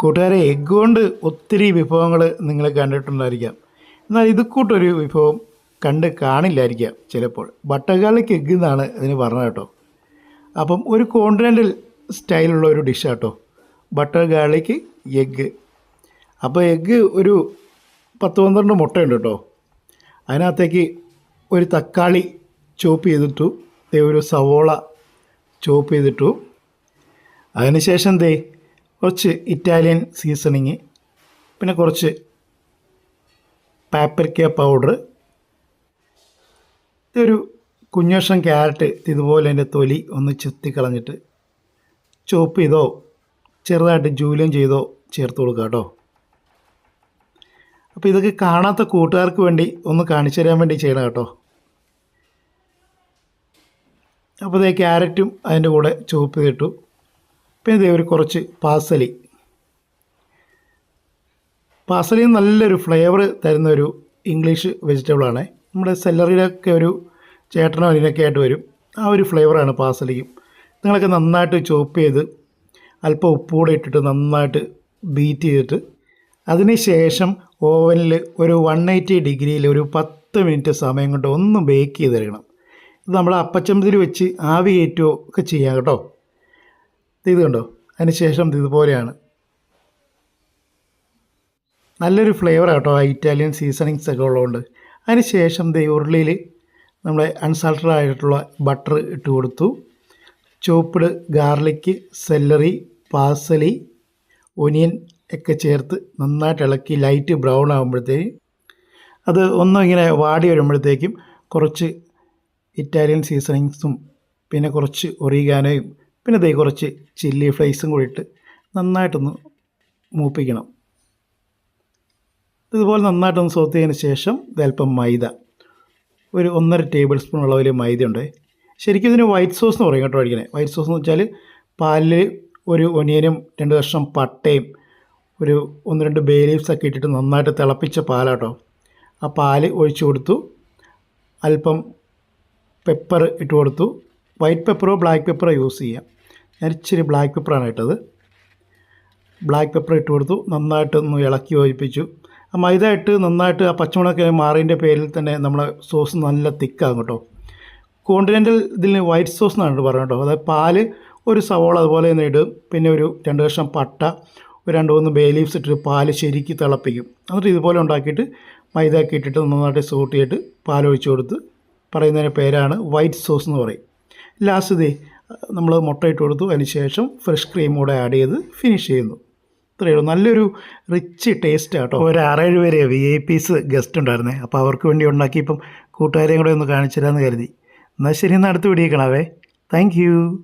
കൂട്ടുകാരെ എഗ്ഗ് കൊണ്ട് ഒത്തിരി വിഭവങ്ങൾ നിങ്ങൾ കണ്ടിട്ടുണ്ടായിരിക്കാം. എന്നാൽ ഇത് കൂട്ടൊരു വിഭവം കണ്ട് കാണില്ലായിരിക്കാം ചിലപ്പോൾ. ബട്ടകാളിക്ക് എഗ്ഗ് എന്നാണ് ഇതിന് പറഞ്ഞത് കേട്ടോ. അപ്പം ഒരു കോണ്ടിനെന്റൽ സ്റ്റൈലുള്ള ഒരു ഡിഷ് കേട്ടോ ബട്ടർ ഗാർലിക് എഗ്ഗ്. അപ്പോൾ എഗ്ഗ് ഒരു പത്ത് പന്ത്രണ്ട് മുട്ടയുണ്ട് കേട്ടോ. അതിനകത്തേക്ക് ഒരു തക്കാളി ചോപ്പ് ചെയ്തിട്ടു. ദേ ഒരു സവോള ചോപ്പ് ചെയ്തിട്ടു. അതിനുശേഷം ദേ കുറച്ച് ഇറ്റാലിയൻ സീസണിങ് പിന്നെ കുറച്ച് പാപ്രിക്ക പൗഡർ ഇതൊരു കുഞ്ഞോഷം ക്യാരറ്റ് ഇതുപോലെ അതിന്റെ തൊലി ഒന്ന് ചെത്തി കളഞ്ഞിട്ട് ചോപ്പ് ചെയ്തോ ചെറുതായിട്ട് ജൂലിയം ചെയ്തോ ചേർത്ത് കൊടുക്കുക കേട്ടോ. അപ്പോൾ ഇതൊക്കെ കാണാത്ത കൂട്ടുകാർക്ക് വേണ്ടി ഒന്ന് കാണിച്ചു തരാൻ വേണ്ടി ചെയ്യണം കേട്ടോ. അപ്പോൾ ഇതേ ക്യാരറ്റും അതിന്റെ കൂടെ ചോപ്പ് ചെയ്തിട്ടു. പിന്നെ ഇതേ ഒരു കുറച്ച് പാസലി പാസലി നല്ലൊരു ഫ്ലേവർ തരുന്ന ഒരു ഇംഗ്ലീഷ് വെജിറ്റബിളാണ്. നമ്മുടെ സെല്ലറിയിലൊക്കെ ഒരു ചേട്ടനോ അതിനൊക്കെ ആയിട്ട് വരും. ആ ഒരു ഫ്ലേവറാണ് പാസലിക്കും നിങ്ങളൊക്കെ നന്നായിട്ട് ചോപ്പ് ചെയ്ത് അല്പം ഉപ്പുകൂടെ ഇട്ടിട്ട് നന്നായിട്ട് ബീറ്റ് ചെയ്തിട്ട് അതിന് ശേഷം ഓവനിൽ ഒരു വൺ എയ്റ്റി ഡിഗ്രിയിൽ ഒരു പത്ത് മിനിറ്റ് സമയം കൊണ്ട് ഒന്ന് ബേക്ക് ചെയ്തെടുക്കണം. ഇത് നമ്മൾ അപ്പച്ചമ്പതിൽ വെച്ച് ആവി കയറ്റുകയോ ഒക്കെ ചെയ്യാം കേട്ടോ. ഇത് കണ്ടോ? അതിന് ശേഷം ഇത് ഇതുപോലെയാണ്. നല്ലൊരു ഫ്ലേവർ കേട്ടോ ആ ഇറ്റാലിയൻ സീസണിങ്സ് ഒക്കെ ഉള്ളതുകൊണ്ട്. അതിന് ശേഷം ദേ ഉരുളിയിൽ നമ്മളെ അൺസാൾട്ടഡ് ആയിട്ടുള്ള ബട്ടർ ഇട്ട് കൊടുത്തു. Chopped garlic celery parsley onion ഒക്കെ ചേർത്ത് നന്നായിട്ട് ഇളക്കി ലൈറ്റ് ബ്രൗൺ ആകുമ്പോഴത്തേക്കും അത് ഒന്നും ഇങ്ങനെ വാടി വരുമ്പോഴത്തേക്കും കുറച്ച് ഇറ്റാലിയൻ സീസണിങ്സും പിന്നെ കുറച്ച് ഒറിഗാനോയും പിന്നെ ദൈ കുറച്ച് ചില്ലി ഫ്ലേക്സും കൂടി ഇട്ട് നന്നായിട്ടൊന്ന് മൂപ്പിക്കണം. ഇതുപോലെ നന്നായിട്ടൊന്ന് സോത്തിയതിന് ശേഷം ഇതൽപ്പം മൈദ. ഒരു ഒന്നര ടേബിൾ സ്പൂൺ അളവിൽ മൈദയുണ്ട്. ശരിക്കും ഇതിന് വൈറ്റ് സോസ് എന്ന് പറയും കേട്ടോ അടിക്കണേ. വൈറ്റ് സോസ് എന്ന് വെച്ചാൽ പാലിൽ ഒരു ഒനിയനും രണ്ട് കഷ്ണം പട്ടയും ഒരു ഒന്ന് രണ്ട് ബേ ലീവ്സ് ഒക്കെ ഇട്ടിട്ട് നന്നായിട്ട് തിളപ്പിച്ച പാലാട്ടോ. ആ പാൽ ഒഴിച്ചു കൊടുത്തു. അല്പം പെപ്പർ ഇട്ട് കൊടുത്തു. വൈറ്റ് പെപ്പറോ ബ്ലാക്ക് പെപ്പറോ യൂസ് ചെയ്യാം. ഞാൻ ഇച്ചിരി ബ്ലാക്ക് പെപ്പറാണ് ഇട്ടത്. ബ്ലാക്ക് പെപ്പർ ഇട്ട് കൊടുത്തു. നന്നായിട്ടൊന്ന് ഇളക്കി യോജിപ്പിച്ചു. ആ മൈദ ഇട്ട് നന്നായിട്ട് ആ പച്ചമുളക് മാറിന്റെ പേരിൽ തന്നെ നമ്മളെ സോസ് നല്ല തിക്കാകും കേട്ടോ. കോണ്ടിനെന്റൽ ഇതിൽ വൈറ്റ് സോസ് എന്നാണ് പറയുന്നത് കേട്ടോ. അതായത് പാൽ ഒരു സവോള അതുപോലെ തന്നെ ഇടും. പിന്നെ ഒരു രണ്ട് കഷ്ണം പട്ട ഒരു രണ്ട് മൂന്ന് ബേ ലീവ്സ് ഇട്ടിട്ട് പാൽ ശരിക്ക് തിളപ്പിക്കും. എന്നിട്ട് ഇതുപോലെ ഉണ്ടാക്കിയിട്ട് മൈദ ഒക്കെ ഇട്ടിട്ട് നന്നായിട്ട് സോട്ട് ചെയ്തിട്ട് പാലൊഴിച്ച് കൊടുത്ത് പറയുന്നതിന്റെ പേരാണ് വൈറ്റ് സോസ് എന്ന് പറയും. ലാസ്റ്റ് ഇതേ നമ്മൾ മുട്ട ഇട്ട് കൊടുത്തു. അതിന് ശേഷം ഫ്രഷ് ക്രീം കൂടെ ആഡ് ചെയ്ത് ഫിനിഷ് ചെയ്യുന്നു. ഇത്രയേ ഉള്ളൂ. നല്ലൊരു റിച്ച് ടേസ്റ്റ് ആട്ടോ. ഒരു ആറേഴ് പേര് വി ഐ പീസ് ഗസ്റ്റ് ഉണ്ടായിരുന്നേ. അപ്പോൾ അവർക്ക് വേണ്ടി ഉണ്ടാക്കിയപ്പം കൂട്ടുകാരെയും കൂടെ ഒന്ന് കാണിച്ചു തരാമെന്ന് കരുതി. എന്നാൽ ശരി എന്നാൽ അടുത്ത് പിടിയേക്കണവേ താങ്ക്